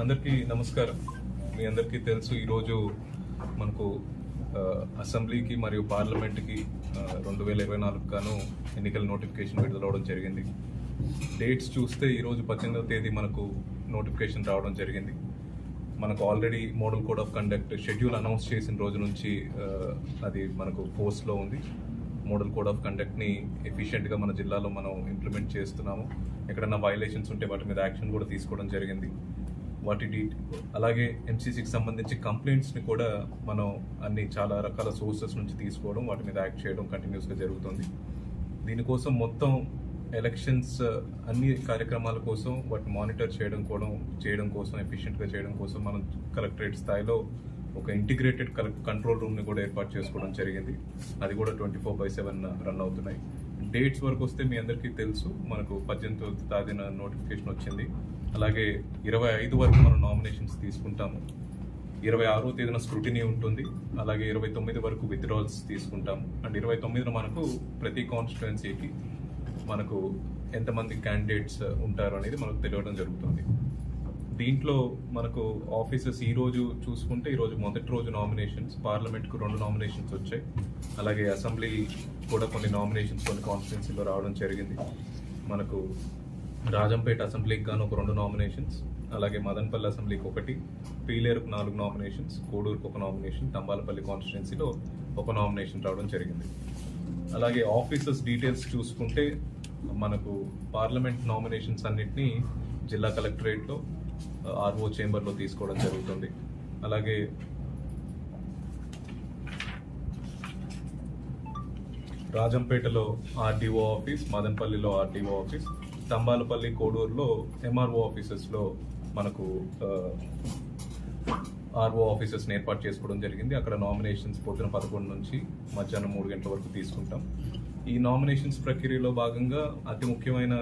అందరికీ నమస్కారం. మీ అందరికీ తెలుసు ఈరోజు మనకు అసెంబ్లీకి మరియు పార్లమెంట్కి రెండు వేల ఇరవై నాలుగు గాను ఎన్నికల నోటిఫికేషన్ విడుదలవడం జరిగింది. డేట్స్ చూస్తే ఈరోజు పద్దెనిమిదవ తేదీ మనకు నోటిఫికేషన్ రావడం జరిగింది. మనకు already model code of conduct schedule announce చేసిన రోజు నుంచి అది మనకు ఫోర్స్లో ఉంది. మోడల్ కోడ్ ఆఫ్ కండక్ట్ని ఎఫిషియెంట్గా మన జిల్లాలో మనం ఇంప్లిమెంట్ చేస్తున్నాము. ఎక్కడన్నా వైలేషన్స్ ఉంటే వాటి మీద యాక్షన్ కూడా తీసుకోవడం జరిగింది. వాటి డీట్ అలాగే ఎంసీసీకి సంబంధించి కంప్లైంట్స్ని కూడా మనం అన్ని చాలా రకాల సోర్సెస్ నుంచి తీసుకోవడం వాటి మీద యాక్ట్ చేయడం కంటిన్యూస్గా జరుగుతుంది. దీనికోసం మొత్తం ఎలక్షన్స్ అన్ని కార్యక్రమాల కోసం వాటిని మానిటర్ చేయడం కూడా చేయడం కోసం ఎఫిషియెంట్గా చేయడం కోసం మనం కలెక్టరేట్ స్థాయిలో ఒక ఇంటిగ్రేటెడ్ కంట్రోల్ రూమ్ని కూడా ఏర్పాటు చేసుకోవడం జరిగింది. అది కూడా twenty four by seven run అవుతున్నాయి. డేట్స్ వరకు వస్తే మీ అందరికీ తెలుసు. మనకు పద్దెనిమిది తాదిన నోటిఫికేషన్ వచ్చింది. అలాగే ఇరవై ఐదు వరకు మనం నామినేషన్స్ తీసుకుంటాము. ఇరవై ఆరో తేదీన స్క్రూటినీ ఉంటుంది. అలాగే ఇరవై తొమ్మిది వరకు విత్డ్రాల్స్ తీసుకుంటాము. అండ్ ఇరవై తొమ్మిదిన మనకు ప్రతి కాన్స్టిట్యుయెన్సీకి మనకు ఎంతమంది క్యాండిడేట్స్ ఉంటారు అనేది మనకు తెలియడం జరుగుతుంది. దీంట్లో మనకు ఆఫీసెస్ ఈ రోజు చూసుకుంటే ఈరోజు మొదటి రోజు నామినేషన్స్ పార్లమెంట్కు రెండు నామినేషన్స్ వచ్చాయి. అలాగే అసెంబ్లీ కూడా కొన్ని నామినేషన్స్ కొన్ని కాన్స్టిట్యున్సీలో రావడం జరిగింది. మనకు రాజంపేట అసెంబ్లీకి గాను ఒక రెండు నామినేషన్స్ అలాగే మదన్పల్లి అసెంబ్లీకి ఒకటి పీలేరుకు నాలుగు నామినేషన్స్ కోడూరుకు ఒక నామినేషన్ తంబాలపల్లి కాన్స్టిట్యున్సీలో ఒక నామినేషన్ రావడం జరిగింది. అలాగే ఆఫీసెస్ డీటెయిల్స్ చూసుకుంటే మనకు పార్లమెంట్ నామినేషన్స్ అన్నిటినీ జిల్లా కలెక్టరేట్లో ఆర్ఓ చేంబర్లో తీసుకోవడం జరుగుతుంది. అలాగే రాజంపేటలో ఆర్డీఓ ఆఫీస్ మదనపల్లిలో ఆర్డీఓ ఆఫీస్ తంబాలపల్లి కోడూరులో ఎంఆర్ఓ ఆఫీసెస్లో మనకు ఆర్ఓ ఆఫీసెస్ని ఏర్పాటు చేసుకోవడం జరిగింది. అక్కడ నామినేషన్స్ పొద్దున పదకొండు నుంచి మధ్యాహ్నం మూడు గంటల వరకు తీసుకుంటాం. ఈ నామినేషన్స్ ప్రక్రియలో భాగంగా అతి ముఖ్యమైన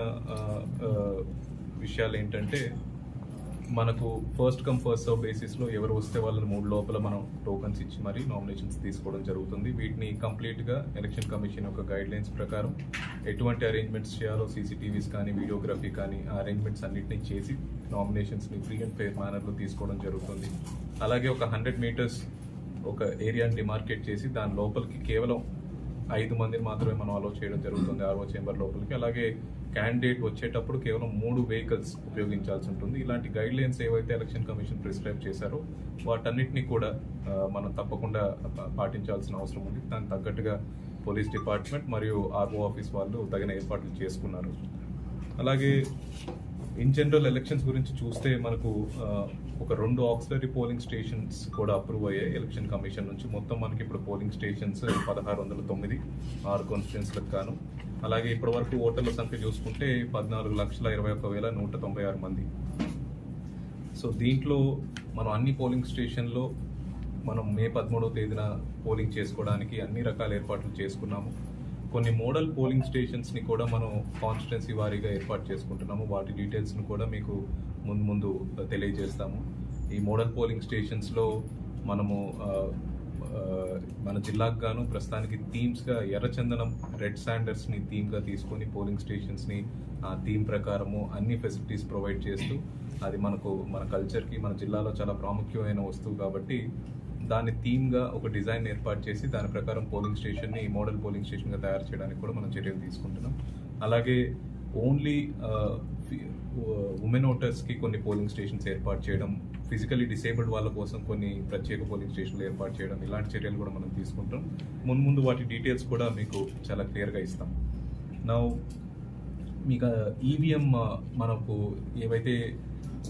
విషయాలు ఏంటంటే మనకు ఫస్ట్ కమ్ ఫస్ట్ సర్వ్ బేసిస్లో ఎవరు వస్తే వాళ్ళని మూడు లోపల మనం టోకన్స్ ఇచ్చి మరి నామినేషన్స్ తీసుకోవడం జరుగుతుంది. వీటిని కంప్లీట్గా ఎలక్షన్ కమిషన్ యొక్క గైడ్ లైన్స్ ప్రకారం ఎటువంటి అరేంజ్మెంట్స్ చేయాలో సీసీటీవీస్ కానీ వీడియోగ్రఫీ కానీ ఆ అరేంజ్మెంట్స్ అన్నింటినీ చేసి నామినేషన్స్ని ఫ్రీ అండ్ ఫెయిర్ మేనర్లో తీసుకోవడం జరుగుతుంది. అలాగే ఒక హండ్రెడ్ మీటర్స్ ఒక ఏరియాని డిమార్కేట్ చేసి దాని లోపలికి కేవలం ఐదు మందిని మాత్రమే మనం అలో చేయడం జరుగుతుంది ఆర్ఓ చేంబర్ లోపలికి. అలాగే క్యాండిడేట్ వచ్చేటప్పుడు కేవలం మూడు వెహికల్స్ ఉపయోగించాల్సి ఉంటుంది. ఇలాంటి గైడ్ లైన్స్ ఏవైతే ఎలక్షన్ కమిషన్ ప్రిస్క్రైబ్ చేశారో వాటన్నిటిని కూడా మనం తప్పకుండా పాటించాల్సిన అవసరం ఉంది. దానికి తగ్గట్టుగా పోలీస్ డిపార్ట్మెంట్ మరియు ఆర్ఓ ఆఫీస్ వాళ్ళు తగిన ఏర్పాట్లు చేసుకున్నారు. అలాగే ఇన్ జనరల్ ఎలక్షన్స్ గురించి చూస్తే మనకు ఒక రెండు ఆక్సిలరీ పోలింగ్ స్టేషన్స్ కూడా అప్రూవ్ అయ్యాయి ఎలక్షన్ కమిషన్ నుంచి మొత్తం మనకి ఇప్పుడు పోలింగ్ స్టేషన్స్ పదహారు వందల తొమ్మిది ఆరు కాన్స్టిట్యున్సీలకు గాను. అలాగే ఇప్పటి వరకు ఓటర్ల సంఖ్య చూసుకుంటే పద్నాలుగు లక్షల ఇరవై ఒక్క వేల నూట తొంభై ఆరు మంది. సో దీంట్లో మనం అన్ని పోలింగ్ స్టేషన్లో మనం మే పదమూడవ తేదీన పోలింగ్ చేసుకోవడానికి అన్ని రకాల ఏర్పాట్లు చేసుకున్నాము. కొన్ని మోడల్ పోలింగ్ స్టేషన్స్ని కూడా మనం కాన్స్టిట్యున్సీ వారీగా ఏర్పాటు చేసుకుంటున్నాము. వాటి డీటెయిల్స్ని కూడా మీకు ముందు ముందు తెలియజేస్తాము. ఈ మోడల్ పోలింగ్ స్టేషన్స్లో మనము మన జిల్లాకు గాను ప్రస్తుతానికి థీమ్స్గా ఎర్రచందనం రెడ్ శాండర్స్ని థీమ్గా తీసుకొని పోలింగ్ స్టేషన్స్ని ఆ థీమ్ ప్రకారము అన్ని ఫెసిలిటీస్ ప్రొవైడ్ చేస్తూ అది మనకు మన కల్చర్కి మన జిల్లాలో చాలా ప్రాముఖ్యమైన వస్తువు కాబట్టి దాని థీమ్గా ఒక డిజైన్ ఏర్పాటు చేసి దాని ప్రకారం పోలింగ్ స్టేషన్ని మోడల్ పోలింగ్ స్టేషన్గా తయారు చేయడానికి కూడా మనం చర్యలు తీసుకుంటున్నాం. అలాగే ఓన్లీ ఉమెన్ ఓటర్స్కి కొన్ని పోలింగ్ స్టేషన్స్ ఏర్పాటు చేయడం ఫిజికలీ డిసేబుల్డ్ వాళ్ళ కోసం కొన్ని ప్రత్యేక పోలింగ్ స్టేషన్లు ఏర్పాటు చేయడం ఇలాంటి చర్యలు కూడా మనం తీసుకుంటాం. ముందు ముందు వాటి డీటెయిల్స్ కూడా మీకు చాలా క్లియర్గా ఇస్తాం. నా మీకు ఈవీఎం మనకు ఏవైతే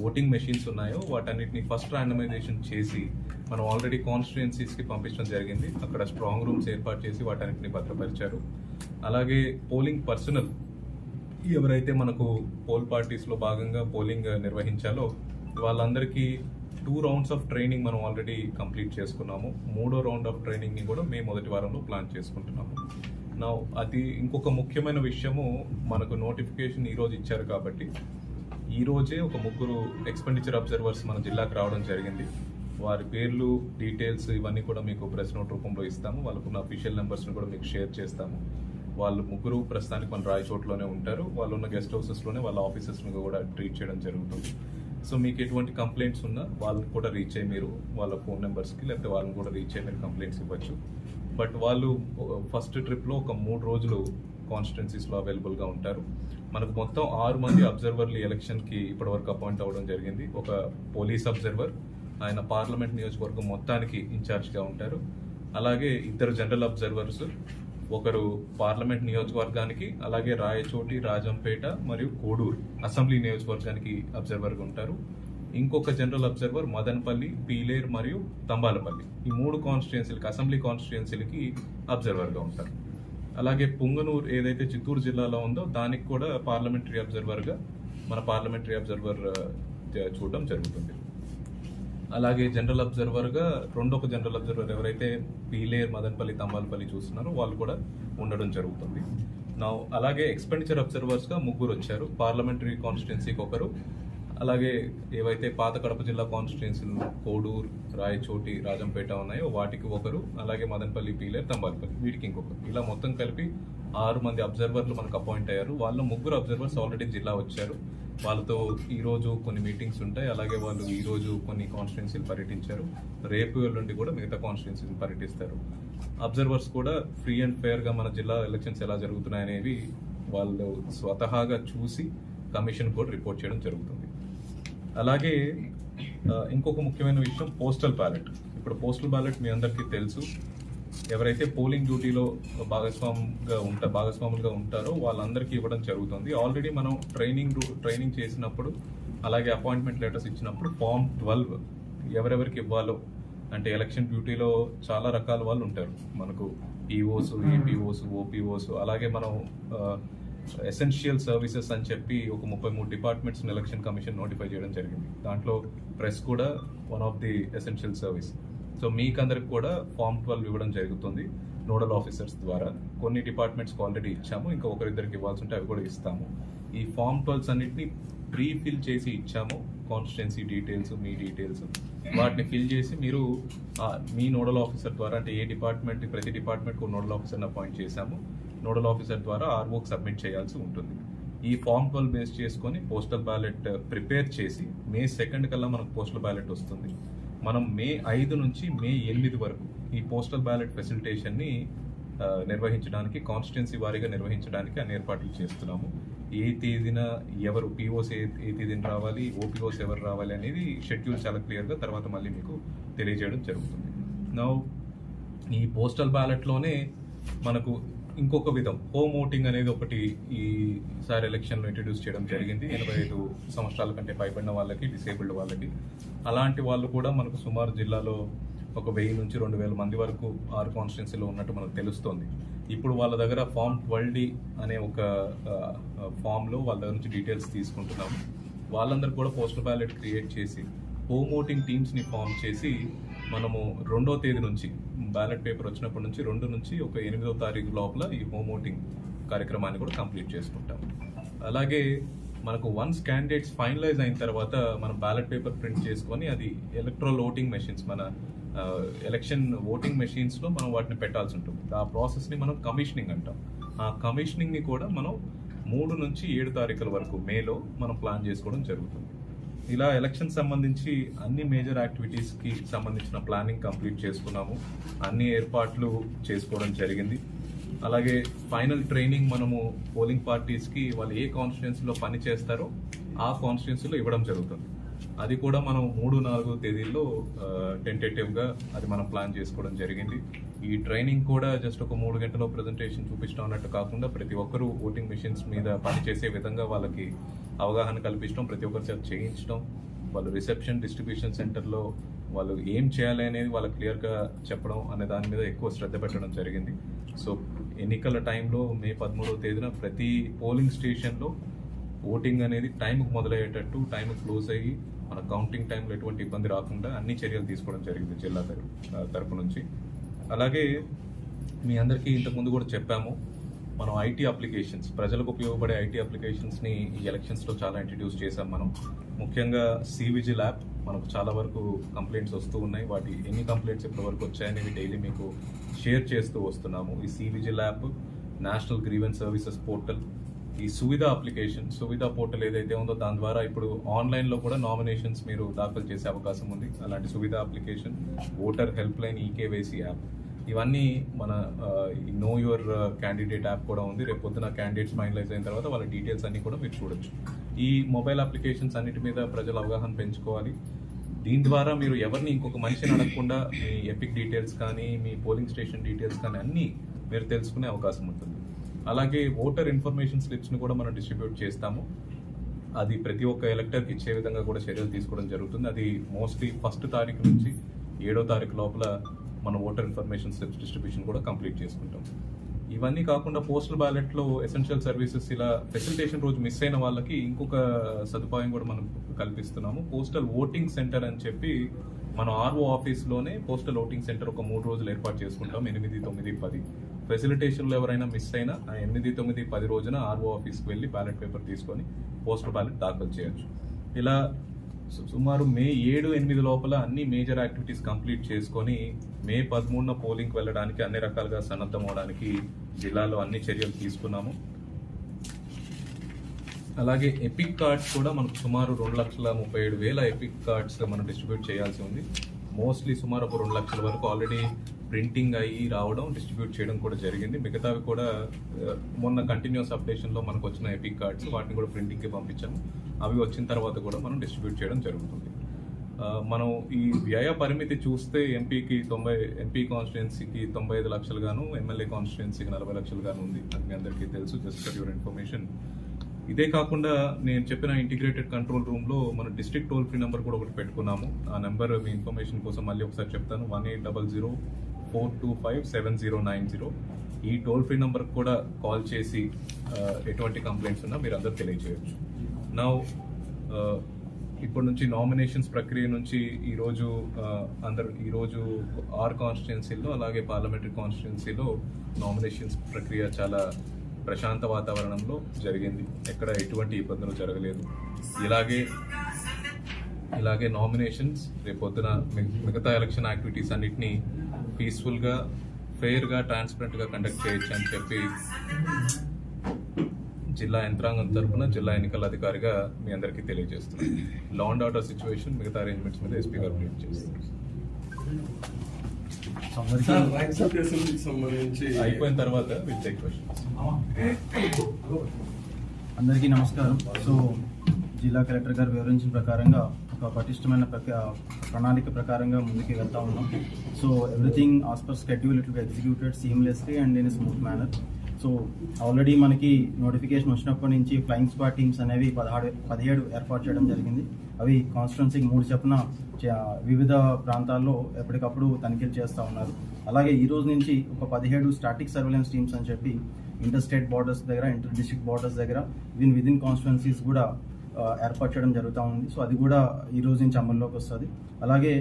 ఓటింగ్ మెషిన్స్ ఉన్నాయో వాటన్నిటిని ఫస్ట్ ర్యాండమైజేషన్ చేసి మనం ఆల్రెడీ కాన్స్టిట్యుయెన్సీస్కి పంపించడం జరిగింది. అక్కడ స్ట్రాంగ్ రూమ్స్ ఏర్పాటు చేసి వాటన్నిటిని భద్రపరిచారు. అలాగే పోలింగ్ పర్సనల్ ఎవరైతే మనకు పోల్ పార్టీస్లో భాగంగా పోలింగ్ నిర్వహించాలో వాళ్ళందరికీ టూ రౌండ్స్ ఆఫ్ ట్రైనింగ్ మనం ఆల్రెడీ కంప్లీట్ చేసుకున్నాము. మూడో రౌండ్ ఆఫ్ ట్రైనింగ్ని కూడా మేము మొదటి వారంలో ప్లాన్ చేసుకుంటున్నాము. నా అది ఇంకొక ముఖ్యమైన విషయము మనకు నోటిఫికేషన్ ఈరోజు ఇచ్చారు కాబట్టి ఈరోజే ఒక ముగ్గురు ఎక్స్పెండిచర్ అబ్జర్వర్స్ మన జిల్లాకు రావడం జరిగింది. వారి పేర్లు డీటెయిల్స్ ఇవన్నీ కూడా మీకు ప్రెస్ నోట్ రూపంలో ఇస్తాము. వాళ్ళకున్న అఫీషియల్ నెంబర్స్ని కూడా మీకు షేర్ చేస్తాము. వాళ్ళు ముగ్గురు ప్రస్తుతానికి మన రాయచోట్లోనే ఉంటారు. వాళ్ళు ఉన్న గెస్ట్ హౌసెస్లోనే వాళ్ళ ఆఫీసెస్ని కూడా ట్రీట్ చేయడం జరుగుతుంది. సో మీకు ఎటువంటి కంప్లైంట్స్ ఉన్నా వాళ్ళని కూడా రీచ్ అయ్యి మీరు వాళ్ళ ఫోన్ నెంబర్స్కి లేకపోతే వాళ్ళని కూడా రీచ్ అయ్యి మీరు కంప్లైంట్స్ ఇవ్వచ్చు. బట్ వాళ్ళు ఫస్ట్ ట్రిప్లో ఒక మూడు రోజులు కాన్స్టిట్యున్సీస్లో అవైలబుల్గా ఉంటారు. మనకు మొత్తం ఆరు మంది అబ్జర్వర్లు ఎలక్షన్కి ఇప్పటివరకు అపాయింట్ అవ్వడం జరిగింది. ఒక పోలీస్ అబ్జర్వర్ ఆయన పార్లమెంట్ నియోజకవర్గం మొత్తానికి ఇన్ఛార్జ్గా ఉంటారు. అలాగే ఇద్దరు జనరల్ అబ్జర్వర్స్ ఒకరు పార్లమెంట్ నియోజకవర్గానికి అలాగే రాయచోటి రాజంపేట మరియు కోడూరు అసెంబ్లీ నియోజకవర్గానికి అబ్జర్వర్గా ఉంటారు. ఇంకొక జనరల్ అబ్జర్వర్ మదనపల్లి పీలేర్ మరియు తంబాలపల్లి. ఈ మూడు కాన్స్టిట్యున్సీలకి అసెంబ్లీ కాన్స్టిట్యున్సీలకి అబ్జర్వర్గా ఉంటారు. అలాగే పుంగనూరు ఏదైతే చిత్తూరు జిల్లాలో ఉందో దానికి కూడా పార్లమెంటరీ అబ్జర్వర్గా మన పార్లమెంటరీ అబ్జర్వర్ చూడడం జరుగుతుంది. అలాగే జనరల్ అబ్జర్వర్గా రెండొక జనరల్ అబ్జర్వర్ ఎవరైతే పీలేర్ మదన్పల్లి తంబాలపల్లి చూస్తున్నారో వాళ్ళు కూడా ఉండడం జరుగుతుంది. నా అలాగే ఎక్స్పెండిచర్ అబ్జర్వర్స్గా ముగ్గురు వచ్చారు. పార్లమెంటరీ కాన్స్టిట్యున్సీకి ఒకరు. అలాగే ఏవైతే పాత కడప జిల్లా కాన్స్టిట్యున్సీలు కోడూరు రాయచోటి రాజంపేట ఉన్నాయో వాటికి ఒకరు అలాగే మదనపల్లి పీలేర్ తంబాలపల్లి వీటికి ఇంకొకరు. ఇలా మొత్తం కలిపి ఆరు మంది అబ్జర్వర్లు మనకు అపాయింట్ అయ్యారు. వాళ్ళు ముగ్గురు అబ్జర్వర్స్ ఆల్రెడీ జిల్లా వచ్చారు. వాళ్ళతో ఈరోజు కొన్ని మీటింగ్స్ ఉంటాయి. అలాగే వాళ్ళు ఈరోజు కొన్ని కాన్స్టిట్యున్సీలు పర్యటించారు. రేపు ఎల్లుండి కూడా మిగతా కాన్స్టిట్యున్సీలు పర్యటిస్తారు. అబ్జర్వర్స్ కూడా ఫ్రీ అండ్ ఫేర్గా మన జిల్లా ఎలక్షన్స్ ఎలా జరుగుతున్నాయనేవి వాళ్ళు స్వతహాగా చూసి కమిషన్ కూడా రిపోర్ట్ చేయడం జరుగుతుంది. అలాగే ఇంకొక ముఖ్యమైన విషయం పోస్టల్ బ్యాలెట్ ఇప్పుడు పోస్టల్ బ్యాలెట్ మీ అందరికీ తెలుసు. ఎవరైతే పోలింగ్ డ్యూటీలో భాగస్వామిగా ఉంటా భాగస్వాములుగా ఉంటారో వాళ్ళందరికీ ఇవ్వడం జరుగుతుంది. ఆల్రెడీ మనం ట్రైనింగ్ ట్రైనింగ్ చేసినప్పుడు అలాగే అపాయింట్మెంట్ లెటర్స్ ఇచ్చినప్పుడు ఫామ్ ట్వెల్వ్ ఎవరెవరికి ఇవ్వాలో అంటే ఎలక్షన్ డ్యూటీలో చాలా రకాల వాళ్ళు ఉంటారు. మనకు ఈఓస్ ఏపీఓస్ ఓపీఓస్ అలాగే మనం ఎసెన్షియల్ సర్వీసెస్ అని చెప్పి ఒక ముప్పై మూడు డిపార్ట్మెంట్స్ ఎలక్షన్ కమిషన్ నోటిఫై చేయడం జరిగింది. దాంట్లో ప్రెస్ కూడా one of the essential service so మీకందరికి కూడా ఫామ్ ట్వెల్వ్ ఇవ్వడం జరుగుతుంది నోడల్ ఆఫీసర్స్ ద్వారా. కొన్ని డిపార్ట్మెంట్స్కి ఆల్రెడీ ఇచ్చాము ఇంకా ఒకరిద్దరికి ఇవ్వాల్సి ఉంటే అవి కూడా ఇస్తాము. ఈ ఫామ్ ట్వెల్వ్స్ అన్నిటిని ప్రీ ఫిల్ చేసి ఇచ్చాము కాన్స్టిట్యున్సీ డీటెయిల్స్ మీ డీటెయిల్స్ వాటిని ఫిల్ చేసి మీరు మీ నోడల్ ఆఫీసర్ ద్వారా అంటే ఏ డిపార్ట్మెంట్ ప్రతి డిపార్ట్మెంట్కి నోడల్ ఆఫీసర్ని అపాయింట్ చేశాము. నోడల్ ఆఫీసర్ ద్వారా ఆర్ఓకి సబ్మిట్ చేయాల్సి ఉంటుంది. ఈ ఫామ్ ట్వెల్వ్ బేస్ చేసుకొని పోస్టల్ బ్యాలెట్ ప్రిపేర్ చేసి మే సెకండ్ కల్లా మనకు పోస్టల్ బ్యాలెట్ వస్తుంది. మనం మే ఐదు నుంచి మే ఎనిమిది వరకు ఈ పోస్టల్ బ్యాలెట్ ఫెసిలిటేషన్ని నిర్వహించడానికి కాన్స్టిట్యున్సీ వారీగా నిర్వహించడానికి అన్ని ఏర్పాట్లు చేస్తున్నాము. ఏ తేదీన ఎవరు పీఓస్ ఏ ఏ తేదీన రావాలి ఓపీఓస్ ఎవరు రావాలి అనేది షెడ్యూల్ చాలా క్లియర్గా తర్వాత మళ్ళీ మీకు తెలియజేయడం జరుగుతుంది. నౌ ఈ పోస్టల్ బ్యాలెట్లోనే మనకు ఇంకొక విధం. హోమ్ ఓటింగ్ అనేది ఒకటి ఈసారి ఎలక్షన్లో ఇంట్రడ్యూస్ చేయడం జరిగింది. ఎనభై ఐదు సంవత్సరాల కంటే పైబడిన వాళ్ళకి డిసేబుల్డ్ వాళ్ళకి. అలాంటి వాళ్ళు కూడా మనకు సుమారు జిల్లాలో ఒక వెయ్యి నుంచి రెండు వేల మంది వరకు ఆరు కాన్స్టిట్యున్సీలో ఉన్నట్టు మనకు తెలుస్తోంది. ఇప్పుడు వాళ్ళ దగ్గర ఫామ్ ట్వెల్వ్ డి అనే ఒక ఫామ్లో వాళ్ళ దగ్గర నుంచి డీటెయిల్స్ తీసుకుంటున్నాము. వాళ్ళందరూ కూడా పోస్టల్ బ్యాలెట్ క్రియేట్ చేసి హోమ్ ఓటింగ్ టీమ్స్ని ఫామ్ చేసి మనము రెండో తేదీ నుంచి బ్యాలెట్ పేపర్ వచ్చినప్పటి నుంచి రెండు నుంచి ఒక ఎనిమిదో తారీఖు లోపల ఈ హోమ్ ఓటింగ్ కార్యక్రమాన్ని కూడా కంప్లీట్ చేసుకుంటాం. అలాగే మనకు వన్స్ క్యాండిడేట్స్ ఫైనలైజ్ అయిన తర్వాత మనం బ్యాలెట్ పేపర్ ప్రింట్ చేసుకొని అది ఎలక్ట్రల్ ఓటింగ్ మెషిన్స్ మన ఎలక్షన్ ఓటింగ్ మెషిన్స్లో మనం వాటిని పెట్టాల్సి ఉంటుంది. ఆ ప్రాసెస్ని మనం కమిషనింగ్ అంటాం. ఆ కమిషనింగ్ని కూడా మనం మూడు నుంచి ఏడు తారీఖుల వరకు మేలో మనం ప్లాన్ చేసుకోవడం జరుగుతుంది. ఇలా ఎలక్షన్ సంబంధించి అన్ని మేజర్ యాక్టివిటీస్కి సంబంధించిన ప్లానింగ్ కంప్లీట్ చేసుకున్నాము. అన్ని ఏర్పాట్లు చేసుకోవడం జరిగింది. అలాగే ఫైనల్ ట్రైనింగ్ మనము పోలింగ్ పార్టీస్కి వాళ్ళు ఏ కాన్స్టిట్యున్సీలో పని చేస్తారో ఆ కాన్స్టిట్యున్సీలో ఇవ్వడం జరుగుతుంది. అది కూడా మనం మూడు నాలుగు తేదీల్లో టెంటేటివ్గా అది మనం ప్లాన్ చేసుకోవడం జరిగింది. ఈ ట్రైనింగ్ కూడా జస్ట్ ఒక మూడు గంటలో ప్రెజెంటేషన్ చూపించడం అన్నట్టు కాకుండా ప్రతి ఒక్కరూ ఓటింగ్ మిషన్స్ మీద పని చేసే విధంగా వాళ్ళకి అవగాహన కల్పించడం ప్రతి ఒక్కరి చేత చేయించడం వాళ్ళు రిసెప్షన్ డిస్ట్రిబ్యూషన్ సెంటర్లో వాళ్ళు ఏం చేయాలి అనేది వాళ్ళకి క్లియర్గా చెప్పడం అనే దాని మీద ఎక్కువ శ్రద్ధ పెట్టడం జరిగింది. సో ఎన్నికల టైంలో మే పదమూడవ తేదీన ప్రతి పోలింగ్ స్టేషన్లో ఓటింగ్ అనేది టైంకి మొదలయ్యేటట్టు టైం క్లోజ్ అయ్యి మన కౌంటింగ్ టైంలో ఎటువంటి ఇబ్బంది రాకుండా అన్ని చర్యలు తీసుకోవడం జరిగింది జిల్లా తరఫు తరపు నుంచి. అలాగే మీ అందరికీ ఇంతకుముందు కూడా చెప్పాము మనం ఐటీ అప్లికేషన్స్ ప్రజలకు ఉపయోగపడే ఐటీ అప్లికేషన్స్ని ఈ ఎలక్షన్స్లో చాలా ఇంట్రడ్యూస్ చేశాం మనం. ముఖ్యంగా సివిజిల్ యాప్ మనకు చాలా వరకు కంప్లైంట్స్ వస్తూ ఉన్నాయి. వాటి ఎన్ని కంప్లైంట్స్ ఇప్పటి వరకు వచ్చాయనేవి డైలీ మీకు షేర్ చేస్తూ వస్తున్నాము. ఈ cVIGIL app national grievance services portal ఈ సువిధ అప్లికేషన్ సువిధ పోర్టల్ ఏదైతే ఉందో దాని ద్వారా ఇప్పుడు ఆన్లైన్లో కూడా నామినేషన్స్ మీరు దాఖలు చేసే అవకాశం ఉంది. అలాంటి Suvidha application voter helpline e KYC app ఇవన్నీ మన నో యువర్ క్యాండిడేట్ యాప్ కూడా ఉంది. రేపు పొద్దున క్యాండిడేట్స్ ఫైనలైజ్ అయిన తర్వాత వాళ్ళ డీటెయిల్స్ అన్ని కూడా మీరు చూడొచ్చు. ఈ మొబైల్ అప్లికేషన్స్ అన్నిటి మీద ప్రజల అవగాహన పెంచుకోవాలి. దీని ద్వారా మీరు ఎవరిని ఇంకొక మనిషిని అడగకుండా మీ ఎపిక్ డీటెయిల్స్ కానీ మీ పోలింగ్ స్టేషన్ డీటెయిల్స్ కానీ అన్నీ మీరు తెలుసుకునే అవకాశం ఉంటుంది. అలాగే ఓటర్ ఇన్ఫర్మేషన్ స్లిప్స్ని కూడా మనం డిస్ట్రిబ్యూట్ చేస్తాము. అది ప్రతి ఒక్క ఎలక్టర్కి ఇచ్చే విధంగా కూడా చర్యలు తీసుకోవడం జరుగుతుంది. అది మోస్ట్లీ ఫస్ట్ తారీఖు నుంచి ఏడో తారీఖు లోపల మన ఓటర్ ఇన్ఫర్మేషన్ స్లిప్స్ డిస్ట్రిబ్యూషన్ కూడా కంప్లీట్ చేసుకుంటాం. ఇవన్నీ కాకుండా పోస్టల్ బ్యాలెట్లో ఎసెన్షియల్ సర్వీసెస్ ఇలా ఫెసిలిటేషన్ రోజు మిస్ అయిన వాళ్ళకి ఇంకొక సదుపాయం కూడా మనం కల్పిస్తున్నాము. పోస్టల్ ఓటింగ్ సెంటర్ అని చెప్పి మన ఆర్ఓ ఆఫీస్లోనే పోస్టల్ ఓటింగ్ సెంటర్ ఒక మూడు రోజులు ఏర్పాటు చేసుకుంటాం. ఎనిమిది తొమ్మిది పది. ఫెసిలిటేషన్లో ఎవరైనా మిస్ అయినా ఆ ఎనిమిది తొమ్మిది పది రోజున ఆర్ఓ ఆఫీస్కి వెళ్ళి బ్యాలెట్ పేపర్ తీసుకొని పోస్టల్ బ్యాలెట్ దాఖలు చేయొచ్చు. ఇలా సుమారు మే ఏడు ఎనిమిది లోపల అన్ని మేజర్ యాక్టివిటీస్ కంప్లీట్ చేసుకొని మే పదమూడున పోలింగ్కి వెళ్ళడానికి అన్ని రకాలుగా సన్నద్ధం అవడానికి జిల్లాలో అన్ని చర్యలు తీసుకున్నాము. అలాగే ఎపిక్ కార్డ్స్ కూడా మనకు సుమారు రెండు లక్షల ముప్పై ఏడు వేల ఎపిక్ కార్డ్స్ మనం డిస్ట్రిబ్యూట్ చేయాల్సి ఉంది. మోస్ట్లీ సుమారు ఒక రెండు లక్షల వరకు ఆల్రెడీ ప్రింటింగ్ అయ్యి రావడం డిస్ట్రిబ్యూట్ చేయడం కూడా జరిగింది. మిగతావి కూడా మొన్న కంటిన్యూస్ అప్డేషన్లో మనకు వచ్చిన ఎపిక్ కార్డ్స్ వాటిని కూడా ప్రింటింగ్కి పంపించాము. అవి వచ్చిన తర్వాత కూడా మనం డిస్ట్రిబ్యూట్ చేయడం జరుగుతుంది. మనం ఈ వ్యయ పరిమితి చూస్తే ఎంపీకి తొంభై ఎంపీ కాన్స్టిట్యున్సీకి తొంభై ఐదు లక్షలు గాను ఎమ్మెల్యే కాన్స్టిట్యున్సీకి నలభై లక్షలు గాను ఉంది. అది మీ అందరికీ తెలుసు. Just for your information. ఇదే కాకుండా నేను చెప్పిన ఇంటిగ్రేటెడ్ కంట్రోల్ రూమ్లో మన డిస్ట్రిక్ట్ టోల్ ఫ్రీ నెంబర్ కూడా ఒకటి పెట్టుకున్నాము. ఆ నెంబర్ మీ ఇన్ఫర్మేషన్ కోసం మళ్ళీ ఒకసారి చెప్తాను. One eight double zero four two five seven zero nine zero ఈ టోల్ ఫ్రీ నెంబర్ కూడా కాల్ చేసి ఎటువంటి కంప్లైంట్స్ ఉన్నా మీరు అందరు తెలియజేయచ్చు. నా ఇప్పటి నుంచి నామినేషన్స్ ప్రక్రియ నుంచి ఈరోజు అందరు ఈరోజు ఆర్ కాన్స్టిట్యున్సీలో అలాగే పార్లమెంటరీ కాన్స్టిట్యున్సీలో నామినేషన్స్ ప్రక్రియ చాలా ప్రశాంత వాతావరణంలో జరిగింది. ఎక్కడ ఎటువంటి ఇబ్బందులు జరగలేదు. ఇలాగే ఇలాగే నామినేషన్స్ రేపొద్దున మిగతా ఎలక్షన్ యాక్టివిటీస్ అన్నిటినీ పీస్ఫుల్గా ఫెయిర్గా ట్రాన్స్పరెంట్గా కండక్ట్ చేయొచ్చు అని చెప్పి జిల్లా యంత్రాంగం తరపున జిల్లా ఎన్నికల అధికారిగా మీ అందరికీ తెలియజేస్తున్నాను. లా అండ్ ఆర్డర్ సిచ్యువేషన్ మిగతా అరేంజ్మెంట్స్ మీద ఎస్పీ గారు బ్రీఫ్ సంబంధించి అయిపోయిన తర్వాత విల్ టేక్ క్వశ్చన్స్ అందరికీ నమస్కారం. సో జిల్లా కలెక్టర్ గారు వివరించిన ప్రకారంగా ఒక పటిష్టమైన ప్రక- ప్రణాళిక ప్రకారంగా ముందుకు వెళ్తా ఉన్నాం. So everything as per schedule it executed seamlessly and in smooth manner so already మనకి నోటిఫికేషన్ వచ్చినప్పటి నుంచి ఫ్లయింగ్ స్క్వాడ్ టీమ్స్ అనేవి పదహారు పదిహేడు ఏర్పాటు చేయడం జరిగింది. అవి కాన్స్టిట్యున్సీకి మూడు చెప్పున వివిధ ప్రాంతాల్లో ఎప్పటికప్పుడు తనిఖీలు చేస్తూ ఉన్నారు. అలాగే ఈ రోజు నుంచి ఒక పదిహేడు స్టాటిక్ సర్వేలెన్స్ టీమ్స్ అని చెప్పి ఇంటర్ స్టేట్ బార్డర్స్ దగ్గర ఇంటర్ డిస్ట్రిక్ట్ బార్డర్స్ దగ్గర విన్ విదిన్ కాన్స్టిట్యున్సీస్ కూడా ఏర్పాటు చేయడం జరుగుతూ ఉంది. సో అది కూడా ఈ రోజు నుంచి అమల్లోకి వస్తుంది. అలాగే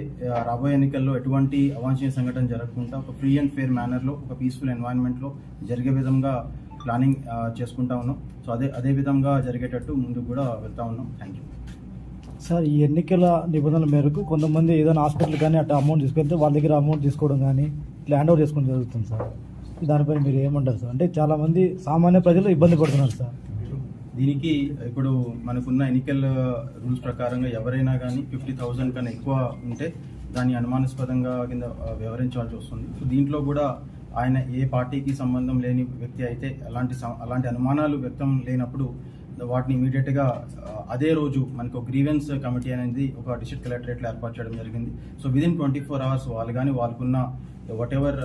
రాబోయే ఎన్నికల్లో ఎటువంటి అవాంఛనీయ సంఘటన జరగకుండా ఒక ఫ్రీ అండ్ ఫేర్ మేనర్లో ఒక పీస్ఫుల్ ఎన్వైరన్మెంట్లో జరిగే విధంగా ప్లానింగ్ చేసుకుంటా ఉన్నాం. సో అదే అదే విధంగా జరిగేటట్టు ముందుకు కూడా వెళ్తా ఉన్నాం. థ్యాంక్ యూ సార్ ఈ ఎన్నికల నిబంధనల మేరకు కొంతమంది ఏదైనా హాస్పిటల్ కానీ అట్లా అమౌంట్ తీసుకెళ్తే వాళ్ళ దగ్గర అమౌంట్ తీసుకోవడం కానీ ల్యాండ్ ఓవర్ చేసుకోవడం జరుగుతుంది సార్. దానిపై మీరు ఏమంటారు సార్? అంటే చాలామంది సామాన్య ప్రజలు ఇబ్బంది పడుతున్నారు సార్. దీనికి ఇప్పుడు మనకున్న ఎన్నికల రూల్స్ ప్రకారంగా ఎవరైనా కానీ ఫిఫ్టీ థౌజండ్ కన్నా ఎక్కువ ఉంటే దాన్ని అనుమానాస్పదంగా కింద వివరించాల్సి వస్తుంది. సో దీంట్లో కూడా ఆయన ఏ పార్టీకి సంబంధం లేని వ్యక్తి అయితే అలాంటి అలాంటి అనుమానాలు వ్యక్తం లేనప్పుడు వాటిని ఇమీడియట్గా అదే రోజు మనకు ఒక గ్రీవెన్స్ కమిటీ అనేది ఒక డిస్ట్రిక్ట్ కలెక్టరేట్లో ఏర్పాటు చేయడం జరిగింది. So within twenty four hours వాళ్ళు కానీ వాళ్ళకున్న వాట్ ఎవర్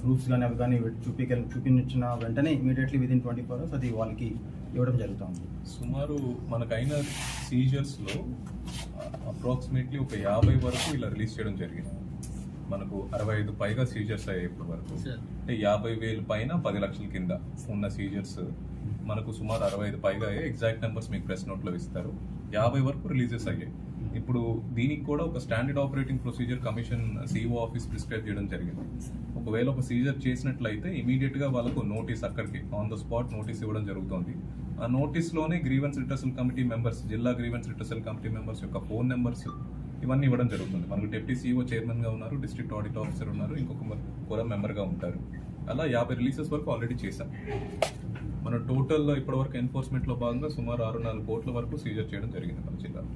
ప్రూఫ్స్ కానీ అవి కానీ చూపి చూపించిన వెంటనే immediately within twenty four hours అది వాళ్ళకి ఇవ్వడం జరుగుతుంది. సుమారు మనకైన సీజర్స్లో అప్రాక్సిమేట్లీ ఒక యాభై వరకు ఇలా రిలీజ్ చేయడం జరిగింది. మనకు అరవై ఐదు పైగా సీజర్స్ అయ్యాయి ఇప్పటి వరకు. అంటే యాభై వేలు పైన పది లక్షల కింద ఉన్న సీజర్స్ మనకు సుమారు అరవై ఐదు పైగా అయ్యాయి. ఎగ్జాక్ట్ నెంబర్స్ మీకు ప్రెస్ నోట్లో ఇస్తారు. యాభై వరకు రిలీజెస్ అయ్యాయి. ఇప్పుడు దీనికి కూడా ఒక standard operating procedure commission CO office prescribe చేయడం జరిగింది. ఒకవేళ ఒక సీజర్ చేసినట్లయితే ఇమీడియట్గా వాళ్ళకు నోటీస్ అక్కడికి ఆన్ ద స్పాట్ నోటీస్ ఇవ్వడం జరుగుతుంది. ఆ నోటీస్లోనే గ్రీవెన్స్ రిటర్సల్ కమిటీ మెంబర్స్ జిల్లా గ్రీవెన్స్ రిటర్సల్ కమిటీ మెంబర్స్ యొక్క ఫోన్ నెంబర్స్ ఇవన్నీ ఇవ్వడం జరుగుతుంది. మనకు డిప్యూటీ సీఈఓ చైర్మన్గా ఉన్నారు డిస్ట్రిక్ట్ ఆడిట్ ఆఫీసర్ ఉన్నారు ఇంకొక కూడా మెంబర్గా ఉంటారు. అలా యాభై రిలీజెస్ వరకు ఆల్రెడీ చేశాం. మన టోటల్ ఇప్పటివరకు ఎన్ఫోర్స్మెంట్లో భాగంగా సుమారు ఆరు నాలుగు కోట్ల వరకు సీజర్ చేయడం జరిగింది మన జిల్లాలో.